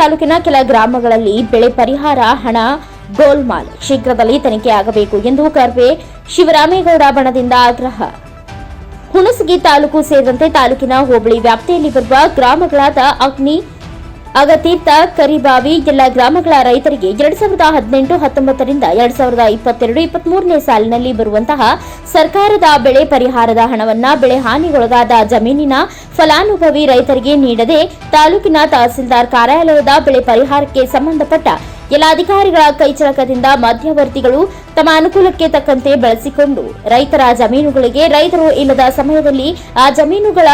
ತಾಲೂಕಿನ ಕೆಲ ಗ್ರಾಮಗಳಲ್ಲಿ ಬೆಳೆ ಪರಿಹಾರ ಹಣ ಗೋಲ್ಮಾಲ್ ಶೀಘ್ರದಲ್ಲಿ ತನಿಖೆ ಆಗಬೇಕು ಎಂದು ಕರ್ವೆ ಶಿವರಾಮೇಗೌಡ ಬಣದಿಂದ ಆಗ್ರಹ. ಹುಣಸಗಿ ತಾಲೂಕು ಸೇರಿದಂತೆ ತಾಲೂಕಿನ ಹೋಬಳಿ ವ್ಯಾಪ್ತಿಯಲ್ಲಿ ಬರುವ ಗ್ರಾಮಗಳಾದ ಅಗ್ನಿ ಅಗತೀರ್ಥ ಕರಿಬಾವಿ ಎಲ್ಲ ಗ್ರಾಮಗಳ ರೈತರಿಗೆ ಎರಡ್ ಸಾವಿರದ ಹದಿನೆಂಟು ಹತ್ತೊಂಬತ್ತರಿಂದ ಎರಡ್ ಸಾವಿರದ ಇಪ್ಪತ್ತೆರಡು ಇಪ್ಪತ್ಮೂರನೇ ಸಾಲಿನಲ್ಲಿ ಬರುವಂತಹ ಸರ್ಕಾರದ ಬೆಳೆ ಪರಿಹಾರದ ಹಣವನ್ನ ಬೆಳೆ ಹಾನಿಗೊಳಗಾದ ಜಮೀನಿನ ಫಲಾನುಭವಿ ರೈತರಿಗೆ ನೀಡದೆ ತಾಲೂಕಿನ ತಹಸೀಲ್ದಾರ್ ಕಾರ್ಯಾಲಯದ ಬೆಳೆ ಪರಿಹಾರಕ್ಕೆ ಸಂಬಂಧಪಟ್ಟ ಎಲ್ಲ ಅಧಿಕಾರಿಗಳ ಕೈಚಳಕದಿಂದ ಮಧ್ಯವರ್ತಿಗಳು ತಮ್ಮ ಅನುಕೂಲಕ್ಕೆ ತಕ್ಕಂತೆ ಬಳಸಿಕೊಂಡು ರೈತರ ಜಮೀನುಗಳಿಗೆ ರೈತರು ಇಲ್ಲದ ಸಮಯದಲ್ಲಿ ಆ ಜಮೀನುಗಳ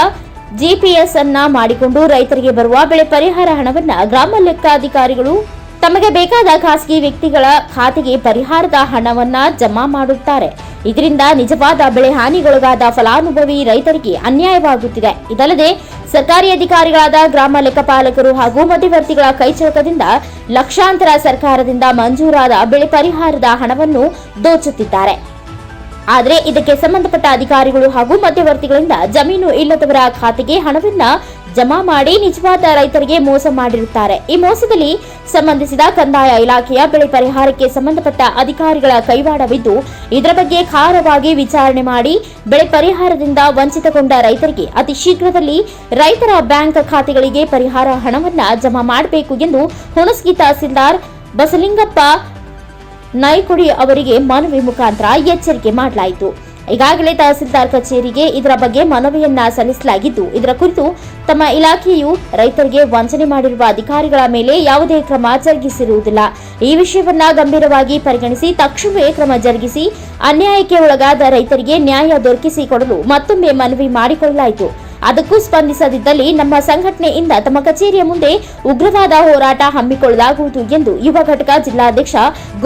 ಜಿಪಿಎಸ್ ಅನ್ನ ಮಾಡಿಕೊಂಡು ರೈತರಿಗೆ ಬರುವ ಬೆಳೆ ಪರಿಹಾರ ಹಣವನ್ನ ಗ್ರಾಮ ಲೆಕ್ಕಾಧಿಕಾರಿಗಳು ತಮಗೆ ಬೇಕಾದ ಖಾಸಗಿ ವ್ಯಕ್ತಿಗಳ ಖಾತೆಗೆ ಪರಿಹಾರದ ಹಣವನ್ನ ಜಮಾ ಮಾಡುತ್ತಾರೆ. ಇದರಿಂದ ನಿಜವಾದ ಬೆಳೆ ಹಾನಿಗೊಳಗಾದ ಫಲಾನುಭವಿ ರೈತರಿಗೆ ಅನ್ಯಾಯವಾಗುತ್ತಿದೆ. ಇದಲ್ಲದೆ ಸರ್ಕಾರಿ ಅಧಿಕಾರಿಗಳಾದ ಗ್ರಾಮ ಲೆಕ್ಕಪಾಲಕರು ಹಾಗೂ ಮಧ್ಯವರ್ತಿಗಳ ಕೈಚಳಕದಿಂದ ಲಕ್ಷಾಂತರ ಸರ್ಕಾರದಿಂದ ಮಂಜೂರಾದ ಬೆಳೆ ಪರಿಹಾರದ ಹಣವನ್ನು ದೋಚುತ್ತಿದ್ದಾರೆ. ಆದರೆ ಇದಕ್ಕೆ ಸಂಬಂಧಪಟ್ಟ ಅಧಿಕಾರಿಗಳು ಹಾಗೂ ಮಧ್ಯವರ್ತಿಗಳಿಂದ ಜಮೀನು ಇಲ್ಲದವರ ಖಾತೆಗೆ ಹಣವನ್ನ ಜಮಾ ಮಾಡಿ ನಿಜವಾದ ರೈತರಿಗೆ ಮೋಸ ಮಾಡಿರುತ್ತಾರೆ. ಈ ಮೋಸದಲ್ಲಿ ಸಂಬಂಧಿಸಿದ ಕಂದಾಯ ಇಲಾಖೆಯ ಬೆಳೆ ಪರಿಹಾರಕ್ಕೆ ಸಂಬಂಧಪಟ್ಟ ಅಧಿಕಾರಿಗಳ ಕೈವಾಡವಿದ್ದು, ಇದರ ಬಗ್ಗೆ ಖಾರವಾಗಿ ವಿಚಾರಣೆ ಮಾಡಿ ಬೆಳೆ ಪರಿಹಾರದಿಂದ ವಂಚಿತಗೊಂಡ ರೈತರಿಗೆ ಅತಿ ಶೀಘ್ರದಲ್ಲಿ ರೈತರ ಬ್ಯಾಂಕ್ ಖಾತೆಗಳಿಗೆ ಪರಿಹಾರ ಹಣವನ್ನ ಜಮಾ ಮಾಡಬೇಕು ಎಂದು ಹುಣಸಗಿ ತಹಸೀಲ್ದಾರ್ ಬಸಲಿಂಗಪ್ಪ ನಾಯ್ಕೊಡಿ ಅವರಿಗೆ ಮನವಿ ಮುಖಾಂತರ ಎಚ್ಚರಿಕೆ ಮಾಡಲಾಯಿತು. ಈಗಾಗಲೇ ತಹಸೀಲ್ದಾರ್ ಕಚೇರಿಗೆ ಇದರ ಬಗ್ಗೆ ಮನವಿಯನ್ನ ಸಲ್ಲಿಸಲಾಗಿದ್ದು, ಇದರ ಕುರಿತು ತಮ್ಮ ಇಲಾಖೆಯು ರೈತರಿಗೆ ವಂಚನೆ ಮಾಡಿರುವ ಅಧಿಕಾರಿಗಳ ಮೇಲೆ ಯಾವುದೇ ಕ್ರಮ ಜರುಗಿಸಿರುವುದಿಲ್ಲ. ಈ ವಿಷಯವನ್ನ ಗಂಭೀರವಾಗಿ ಪರಿಗಣಿಸಿ ತಕ್ಷಣವೇ ಕ್ರಮ ಜರುಗಿಸಿ, ಅನ್ಯಾಯಕ್ಕೆ ಒಳಗಾದ ರೈತರಿಗೆ ನ್ಯಾಯ ದೊರಕಿಸಿಕೊಡಲು ಮತ್ತೊಮ್ಮೆ ಮನವಿ ಮಾಡಿಕೊಳ್ಳಲಾಯಿತು. ಅದಕ್ಕೂ ಸ್ಪಂದಿಸದಿದ್ದಲ್ಲಿ ನಮ್ಮ ಸಂಘಟನೆಯಿಂದ ತಮ್ಮ ಕಚೇರಿಯ ಮುಂದೆ ಉಗ್ರವಾದ ಹೋರಾಟ ಹಮ್ಮಿಕೊಳ್ಳಲಾಗುವುದು ಎಂದು ಯುವ ಘಟಕ ಜಿಲ್ಲಾಧ್ಯಕ್ಷ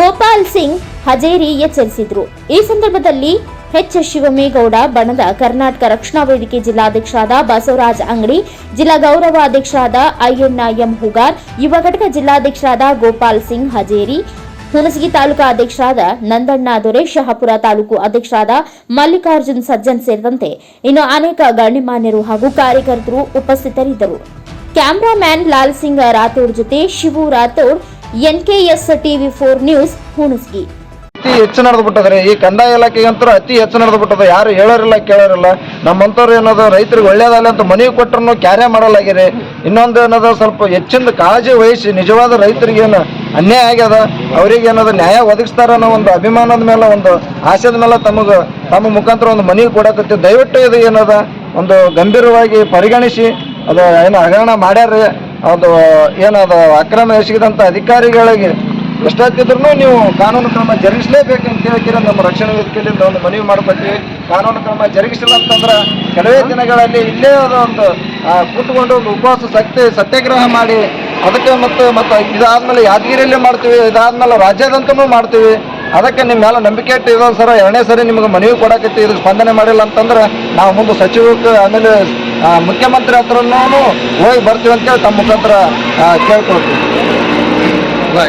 ಗೋಪಾಲ್ ಸಿಂಗ್ ಹಜೇರಿ ಎಚ್ಚರಿಸಿದರು. ಈ ಸಂದರ್ಭದಲ್ಲಿ ಎಚ್ ಶಿವಮೇಗೌಡ, ಬಣದ ಕರ್ನಾಟಕ ರಕ್ಷಣಾ ವೇದಿಕೆ ಜಿಲ್ಲಾಧ್ಯಕ್ಷರಾದ ಬಸವರಾಜ ಅಂಗಡಿ, ಜಿಲ್ಲಾ ಗೌರವಾಧ್ಯಕ್ಷರಾದ ಅಯ್ಯಣ್ಣ ಎಂ ಹುಗಾರ್, ಯುವ ಘಟಕ ಜಿಲ್ಲಾಧ್ಯಕ್ಷರಾದ ಗೋಪಾಲ್ ಸಿಂಗ್ ಹಜೇರಿ ಹುಣಸಗಿ ತಾಲೂಕಾ ಅಧ್ಯಕ್ಷರಾದ ನಂದಣ್ಣ ದೊರೆ, ಶಹಾಪುರ ತಾಲೂಕು ಅಧ್ಯಕ್ಷರಾದ ಮಲ್ಲಿಕಾರ್ಜುನ್ ಸಜ್ಜನ್ ಸೇರಿದಂತೆ ಇನ್ನು ಅನೇಕ ಗಣ್ಯಮಾನ್ಯರು ಹಾಗೂ ಕಾರ್ಯಕರ್ತರು ಉಪಸ್ಥಿತರಿದ್ದರು. ಕ್ಯಾಮರಾಮ್ಯಾನ್ ಲಾಲ್ ಸಿಂಗ್ ರಾಥೋಡ್ ಜೊತೆ Shivu Rathod, NKS TV four news Hunasagi. ಅತಿ ಹೆಚ್ಚು ನಡೆದು ಬಿಟ್ಟದ್ರೆ. ಈ ಕಂದಾಯ ಇಲಾಖೆಗಂತೂ ಅತಿ ಹೆಚ್ಚು ನಡೆದು ಬಿಟ್ಟದ ಯಾರು ಹೇಳೋರಿಲ್ಲ, ಕೇಳೋರಿಲ್ಲ. ನಮ್ಮಂತವ್ರು ಏನದ, ರೈತರಿಗೆ ಒಳ್ಳೇದಲ್ಲ ಅಂತ ಮನವಿ ಕೊಟ್ಟರು ಕ್ಯಾರೆ ಮಾಡಲಾಗಿರಿ ಇನ್ನೊಂದು ಏನದ, ಸ್ವಲ್ಪ ಹೆಚ್ಚಿನ ಕಾಳಜಿ ವಹಿಸಿ ನಿಜವಾದ ರೈತರಿಗೆ ಏನು ಅನ್ಯಾಯ ಆಗ್ಯದ, ಅವ್ರಿಗೆ ಏನದ ನ್ಯಾಯ ಒದಗಿಸ್ತಾರ ಅನ್ನೋ ಒಂದು ಅಭಿಮಾನದ ಮೇಲೆ ಒಂದು ಆಶಯದ ಮೇಲೆ ತಮಗೆ, ತಮ್ಮ ಮುಖಾಂತರ ಒಂದು ಮನವಿ ಕೊಡಕತ್ತಿ, ದಯವಿಟ್ಟು ಇದು ಏನದ, ಒಂದು ಗಂಭೀರವಾಗಿ ಪರಿಗಣಿಸಿ, ಅದು ಏನು ಹಗರಣ ಮಾಡ್ಯಾರ ಅದು ಏನದು ಅಕ್ರಮ ಎಸಗಿದಂಥ ಅಧಿಕಾರಿಗಳಿಗೆ ಎಷ್ಟಾಗ್ತಿದ್ರು ನೀವು ಕಾನೂನು ಕ್ರಮ ಜರುಗಿಸಲೇಬೇಕಂತ ಹೇಳ್ತೀರ ನಮ್ಮ ರಕ್ಷಣಾ ವೇದಿಕೆಯಿಂದ ಒಂದು ಮನವಿ ಮಾಡ್ಕೊತೀವಿ ಕಾನೂನು ಕ್ರಮ ಜರುಗಿಸಿಲ್ಲ ಅಂತಂದ್ರೆ ಕೆಲವೇ ದಿನಗಳಲ್ಲಿ ಇಲ್ಲೇ ಒಂದು ಕೂತ್ಕೊಂಡು ಒಂದು ಉಪವಾಸ, ಸತ್ಯ, ಸತ್ಯಾಗ್ರಹ ಮಾಡಿ ಅದಕ್ಕೆ ಮತ್ತು ಮತ್ತು ಇದಾದ್ಮೇಲೆ ಯಾದಗಿರಿಯಲ್ಲಿ ಮಾಡ್ತೀವಿ ಇದಾದ್ಮೇಲೆ ರಾಜ್ಯಾದ್ಯಂತನೂ ಮಾಡ್ತೀವಿ. ಅದಕ್ಕೆ ನಿಮ್ಮ ಮೇಲೆ ನಂಬಿಕೆ ಇಟ್ಟು ಇರೋ ಸರ ಎರಡನೇ ಸರಿ ನಿಮಗೆ ಮನವಿ ಕೊಡಕತ್ತಿ ಇದಕ್ಕೆ ಸ್ಪಂದನೆ ಮಾಡಿಲ್ಲ ಅಂತಂದ್ರೆ ನಾವು ಮುಂದೆ ಸಚಿವಕ್ಕೆ ಆಮೇಲೆ ಮುಖ್ಯಮಂತ್ರಿ ಹತ್ರನೂ ಹೋಗಿ ಬರ್ತೀವಿ ಅಂತೇಳಿ ತಮ್ಮ ಮುಖಾಂತರ ಕೇಳ್ಕೊಳ್ತೀವಿ.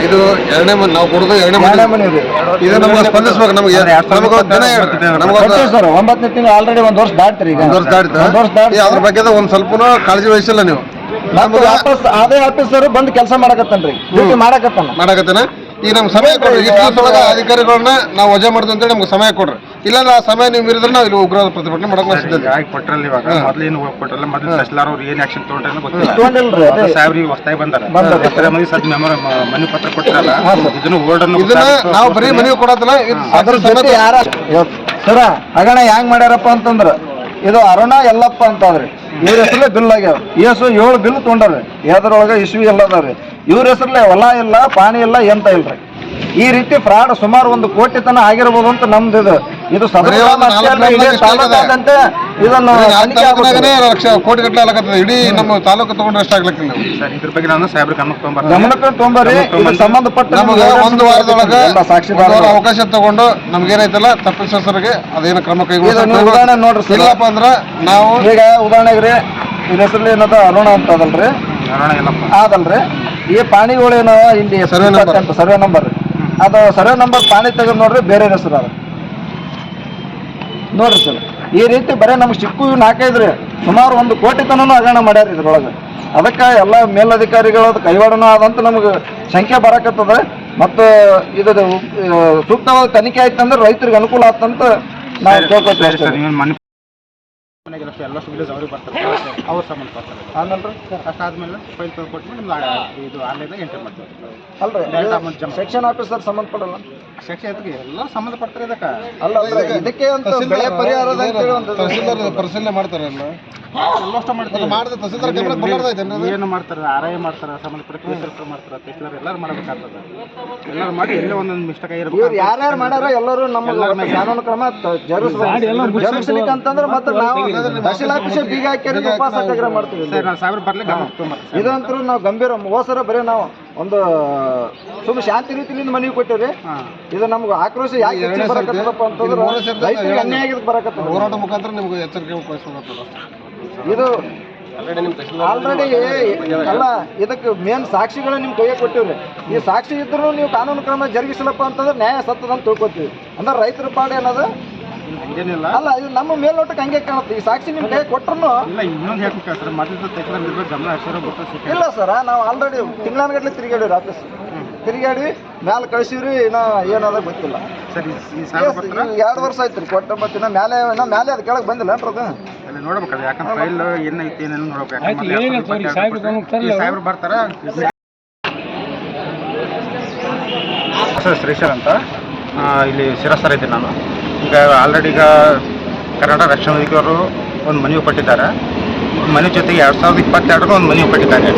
ಇದು ಎರಡನೇ ಮನೆ ನಾವು ಕೊಡೋದು ಎರಡನೇ ಮನೆ ಮನೆ ಇದು. ನಮ್ಗೆ ಸ್ಪಂದಿಸ್ಬೇಕು ನಮಗೆ ನಮಗೆ ದಿನ ಕೊಡ್ತೀವಿ ಸರ್ ಒಂಬತ್ತನೇ ತಿಂಗಳು ಆಲ್ರೆಡಿ ಒಂದು ವರ್ಷ ದಾಟ್ರಿ ಈಗ. ಒಂದು ವರ್ಷ ಒಂದು ವರ್ಷ ಅದ್ರ ಬಗ್ಗೆ ಒಂದು ಸ್ವಲ್ಪನೂ ಕಾಳಜಿ ವಹಿಸಿಲ್ಲ ನೀವು. ಮತ್ತೆ ವಾಪಸ್ ಅದೇ ಆಫೀಸರ್ ಬಂದು ಕೆಲಸ ಮಾಡಕತ್ತನ್ರಿ. ಡ್ಯೂಟಿ ಮಾಡಕತ್ತಾನ. ಮಾಡಕತ್ತೇನ? ಈಗ ನಮ್ಗೆ ಸಮಯ ಕೊಡ್ರಿ. ಇಷ್ಟೊಳಗ ದಿವಸದೊಳಗ ಅಧಿಕಾರಿಗಳನ್ನ ನಾವು ವಜಾ ಮಾಡುದು ಅಂತೇಳಿ ನಮ್ಗೆ ಸಮಯ ಕೊಡ್ರಿ. ಇಲ್ಲಾಂದ್ರೆ ಆ ಸಮಯ ನೀವು ಮೀರಿದ್ರೆ ನಾವು ಇಲ್ಲಿ ಉಗ್ರವಾದ ಪ್ರತಿಭಟನೆ ಮಾಡಕ್ ನಾವು ಸಿದ್ಧತೆ ಆಗಿ ಕೊಟ್ರಲ್ಲ ಇವಾಗ. ಮೊದ್ಲು ಏನು ಕೊಟ್ರಲ್ಲ? ಮೊದಲು ತಹಸೀಲ್ದಾರ್ ಅವ್ರು ಏನ್ ಆಕ್ಷನ್ ತಗೊಂಡ್ರೆ ಗೊತ್ತಿಲ್ಲ. ಸಾಹೇಬ್ರಿಗೆ ಹೊಸ್ತಾಗಿ ಬಂದಾರ. ಬಂದಾರ. ಎಷ್ಟರ ಮಂದಿ ಸದ್ ಮೆಮೊರ ಮನೆ ಪತ್ರ ಕೊಟ್ಟಿರಲ್ಲ. ಇದನ್ನು ಓಲ್ಡ್ ಅನ್ನು ಇದನ್ನ ನಾವು ಬರೀ ಮನೆಗೆ ಕೊಡತ್ತಲ್ಲ ಅದ್ರ ಜೊತೆ ಯಾರ ಸರ ಹಗಣ ಹೆಂಗ್ ಮಾಡ್ಯಾರಪ್ಪ ಅಂತಂದ್ರ ಇದು ಅರುಣ ಎಲ್ಲಪ್ಪ ಅಂತಾದ್ರಿ. ಇವ್ರ ಹೆಸರಲ್ಲೇ ಬಿಲ್ ಆಗ್ಯಾವ. ಏಸು ಏಳು ಬಿಲ್ ತೊಗೊಂಡಾರ ಯಾವ್ದ್ರೊಳಗ ಇಸ್ವಿ ಎಲ್ಲ ಅದಾವ್ರಿ. ಇವ್ರ ಹೆಸರಲ್ಲೇ ಹೊಲ ಇಲ್ಲ ಪಾನಿ ಇಲ್ಲ ಎಂತ ಇಲ್ರಿ. ಈ ರೀತಿ ಫ್ರಾಡ್ ಸುಮಾರು ಒಂದು ಕೋಟಿ ತನ ಆಗಿರ್ಬೋದು ಅಂತ ನಮ್ದು ಇದು ಇದು ಸದಾ ಬರೀ ಒಂದು ನಾಲ್ಕು ನಾಲ್ಕು ಇಷ್ಟ ತಾಲೂಕಾದಂತೆ ಇದನ್ನು ಲಕ್ಷ ಕೋಟಿ ಗಟ್ಟಲೆ ಇಡೀ ನಮ್ಮ ತಾಲೂಕು ತಗೊಂಡ್ರೆ ಎಷ್ಟು ಆಗ್ಲಿಕ್ಕಿಲ್ಲ ಸರ್ ಇದ್ರ ಬಗ್ಗೆ ನಾನು ಸಾಹೇಬ್ರ ಗಮನಕ್ಕೆ ಇದಕ್ಕೆ ಸಂಬಂಧಪಟ್ಟ ನಮಗೆ ಒಂದು ವಾರದೊಳಗೆ ಸಾಕ್ಷಿದಾರ ಅವಕಾಶ ತಗೊಂಡು ನಮ್ಗೇನೈತಲ್ಲ ತಪ್ಪಿಸರಿಗೆ ಅದೇನು ಕ್ರಮ ಉದಾಹರಣೆ ನೋಡ್ರಿ. ಇಲ್ಲಪ್ಪ ಅಂದ್ರ ನಾವು ಈಗ ಉದಾಹರಣೆಗೆ ರೀ ಇದ್ರ ಹೆಸರಲ್ಲಿ ಏನದ ಅರುಣ ಅಂತ ಅದಲ್ರಿ. ಅದಲ್ರಿ. ಈ ಪಾಣಿಗಳು ಏನವ ಇಲ್ಲಿ ಸರ್ವೆ ನಂಬರ್. Survey number. ಅದು ಸರ್ವೆ ನಂಬರ್ ಪಾನಿ ತೆಗೆದು ನೋಡ್ರಿ ಬೇರೆ ಹೆಸರು ಅದು ನೋಡ್ರಿ ಸರ್ ಈ ರೀತಿ ಬರೀ ನಮ್ಗೆ ಸಿಕ್ಕು ಇವ್ನ ನಾಲ್ಕೈದು ರೀ ಸುಮಾರು ಒಂದು ಕೋಟಿ ತನೂ ಹಗರಣ ಮಾಡ್ಯಾರ ಇದ್ರೊಳಗೆ. ಅದಕ್ಕೆ ಎಲ್ಲ ಮೇಲಧಿಕಾರಿಗಳ ಕೈವಾಡನೂ ಆದಂತ ನಮಗೆ ಸಂಖ್ಯೆ ಬರಕತ್ತದ. ಮತ್ತು ಇದು ಸೂಕ್ತವಾದ ತನಿಖೆ ಆಯ್ತಂದ್ರೆ ರೈತರಿಗೆ ಅನುಕೂಲ ಆಗ್ತಂತ ನಾವು ಕೇಳ್ಕೊತೀವಿ ಸರಿ ಅಷ್ಟೇ. ಸರ್ ನೀವು ಮನೆ ಮನೆಗೆಲ್ಲ ಎಲ್ಲ ವಿಲೇಜ್ ಅವ್ರಿಗೆ ಬರ್ತಾರೆ ಅವ್ರ ಸಂಬಂಧ ಬರ್ತಾರೆ ಆಮೇಲೆ ಅಷ್ಟಾದ್ಮೇಲೆ ಫೈಲ್ ಕೊಟ್ಬಿಟ್ಟು ನಿಮ್ದು ಇದು ಆನ್ಲೈನ್ದಾಗ ಎಂಟ್ರಿ ಮಾಡ್ತೀವಿ. ಅಲ್ರಿ amount ಜಮಾ. ಸೆಕ್ಷನ್ ಆಫೀಸರ್ ಸಂಬಂಧಪಡಲ್ಲ ಸೆಕ್ಷನ್ ಅದಕ್ಕೆ ಎಲ್ಲ ಸಂಬಂಧಪಡ್ತಾರೆ ಇದಕ್ಕೆ. ಅಲ್ಲ ಅಲ್ಲ, ಇದಕ್ಕೆ ಅಂತ ಬೆಳೆ ಪರಿಹಾರದ ಮಾಡ್ತಾರೆ ಒಂದು ಮಾಡಿದ ತಹಸೀಲ್ದಾರ್ ಏನು ಮಾಡ್ತಾರೆ ಆರ್ ಐ ಮಾಡ್ತಾರೆ ಸಂಬಂಧಪಟ್ಟ ಮಾಡ್ತಾರೆ ತಹಸೀಲ್ದಾರ್ ಎಲ್ಲರೂ ಮಾಡಬೇಕಾಗ್ತದೆ. ಎಲ್ಲರೂ ಮಾಡಿ ಎಲ್ಲೇ ಒಂದೊಂದು ಮಿಸ್ಟೇಕ್ ಇವ್ರು ಆಗಿರ್ಬೇಕು ಯಾರ್ಯಾರು ಮಾಡ್ಯಾರ ಎಲ್ಲರೂ ನಮ್ಮ ಕಾನೂನು ಕ್ರಮ ತ- ಜರುಗಿಸ್ಬೇಕು. ಜರುಗಿಸ್ಲಿಕ್ಕೆ ಅಂತಂದ್ರೆ ಮತ್ತೆ ನಾವು ತಹಸೀಲ್ ಆಫೀಸ್ ಬೀಗ ಹಾಕಿ ಉಪವಾಸ ಸತ್ಯಾಗ್ರಹ ಮಾಡ್ತೀವಿ ಸರ್ ನಾನು ಸಾವಿರ ಬರ್ಲಿ ಗಮನ ತೊಗೊಂಬರ್ತೀನಿ ಇದಂತರೂ ನಾವು ಗಂಭೀರ ಹೋಸರ ಬರೀ ನಾವು ಒಂದು ಸುಮ್ ಶಾಂತಿ ರೀತಿಯಿಂದ ಮನವಿ ಕೊಟ್ಟಿವ್ರಿ. ಹಾಂ. ಇದು ನಮ್ಗೆ ಆಕ್ರೋಶ ಯಾಕೆ ಹೆಚ್ಚಿಗೆ ಬರಕತ್ತದಪ್ಪ ಅಂತಂದ್ರೆ ರೈತರಿಗೆ ಅನ್ಯಾಯ ಆಗಿದ್ ಬರಕತ್ತದ. ಹೋರಾಟ ಮುಖಾಂತರ ನಿಮ್ಗೆ ಎಚ್ಚರಿಕೆ ವಹಿಸ್ಬೇಕಾಗ್ತದೆ ಇದು ಆಲ್ರೆಡಿ ಅಲ್ಲ ಇದಕ್ಕೆ ಮೇನ್ ಸಾಕ್ಷಿಗಳ ನಿಮ್ಮ ಕೈಯ ಕೊಟ್ಟಿವ್ರಿ. ಈ ಸಾಕ್ಷಿ ಇದ್ರು ನೀವು ಕಾನೂನು ಕ್ರಮ ಜರುಗಿಸಲಪ್ಪ ಅಂತಂದ್ರೆ ನ್ಯಾಯ ಸತ್ತದ ಅಂತ ತಿಳ್ಕೊತೀವಿ. ಅಂದ್ರೆ ರೈತರ ಪಾಡು ಏನದ? ಅಲ್ಲ ಇದು ನಮ್ಮ ಮೇಲ್ನೋಟಕ್ಕೆ ಹಂಗೆ ಕಾಣುತ್ತೆ. ಈ ಸಾಕ್ಷಿ ನಿಮ್ ಕೈ ಕೊಟ್ಟರು ಇಲ್ಲ ಸರ್. ನಾವು ಆಲ್ರೆಡಿ ತಿಂಗಳಾನ್ಗಟ್ಲೆ ತಿರುಗಾಡಿವ್ರಿ ಆಫೀಸ್ ತಿರುಗಾಡಿ ಮ್ಯಾಲೆ ಕಳಿಸಿವ್ರಿ ಇನ್ನ ಏನದ ಗೊತ್ತಿಲ್ಲ. ಎರಡು ವರ್ಷ ಆಯ್ತು ರೀ ಕೊಟ್ಟ ಮತ್ತೆ ಮ್ಯಾಲೆ ಇನ್ನ ಮ್ಯಾಲೆ ಅದು ಕೆಳಗೆ ಬಂದಿಲ್ಲ ಏನ್ರಿ ಯಾಕಂದ್ರೆ ಫೈಲ್ ಏನೈತಿ ಏನೇನು ನೋಡ್ಬೇಕು ಸಾಹೇಬ್ರು ಬರ್ತಾರ ಸರ್ ಶ್ರೀಶರ್ ಅಂತ. ಇಲ್ಲಿ ಶಿರಸ್ತರ ಇದ್ದೀನಿ ನಾನು. ಈಗ ಆಲ್ರೆಡಿ ಈಗ ಕರ್ನಾಟಕ ರಕ್ಷಣಾ ವೇದಿಕೆಯವರು ಒಂದು ಮನವಿ ಕೊಟ್ಟಿದ್ದಾರೆ. ಮನೆ ಜೊತೆಗೆ ಎರಡು ಸಾವಿರದ ಇಪ್ಪತ್ತೆರಡರ ಒಂದು ಮನವಿ ಕೊಟ್ಟಿದ್ದಾರೆ.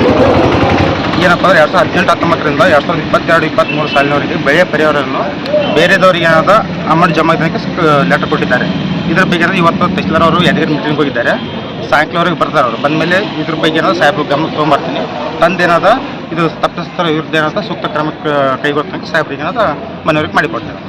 ಏನಪ್ಪ ಅಂದ್ರೆ ಎರಡು ಸಾವಿರದ ಹದಿನೆಂಟು ಹತ್ತೊಂಬತ್ತರಿಂದ ಎರಡು ಸಾವಿರದ ಇಪ್ಪತ್ತೆರಡು ಇಪ್ಪತ್ತ್ಮೂರು ಸಾಲಿನವರೆಗೆ ಬೆಳೆ ಪರಿಹಾರವನ್ನು ಬೇರೆದವರಿಗೆ ಏನಾದ ಅಮೌಂಟ್ ಜಮಾ ಇದಕ್ಕೆ ಲೆಟರ್ ಕೊಟ್ಟಿದ್ದಾರೆ. ಇದ್ರ ಬಗ್ಗೆ ಏನಾದ್ರು ಇವತ್ತು ತಹಸೀಲ್ದಾರ್ ಅವರು ಯಾದಗಿರಿ ಮೀಟಿಂಗ್ ಹೋಗಿದ್ದಾರೆ. ಸಾಯಂಕಾಲವರೆಗೆ ಬರ್ತಾರೆ ಅವರು. ಬಂದಮೇಲೆ ಇದ್ರ ಬಗ್ಗೆ ಏನಾದ್ರು ಸಾಹೇಬ್ರು ಗಮನ ತೊಗೊಂಬರ್ತೀನಿ. ತಂದೇನಾದ, ಇದು ತಪ್ಪಿಸ್ತಾರ ವಿರುದ್ಧ ಏನಾದ ಸೂಕ್ತ ಕ್ರಮ ಕೈಗೊಳ್ತಂಗೆ ಸಾಹೇಬ್ರಿಗೆ ಏನಾದ ಮನವರಿಕೆ ಮಾಡಿಕೊಡ್ತೇನೆ.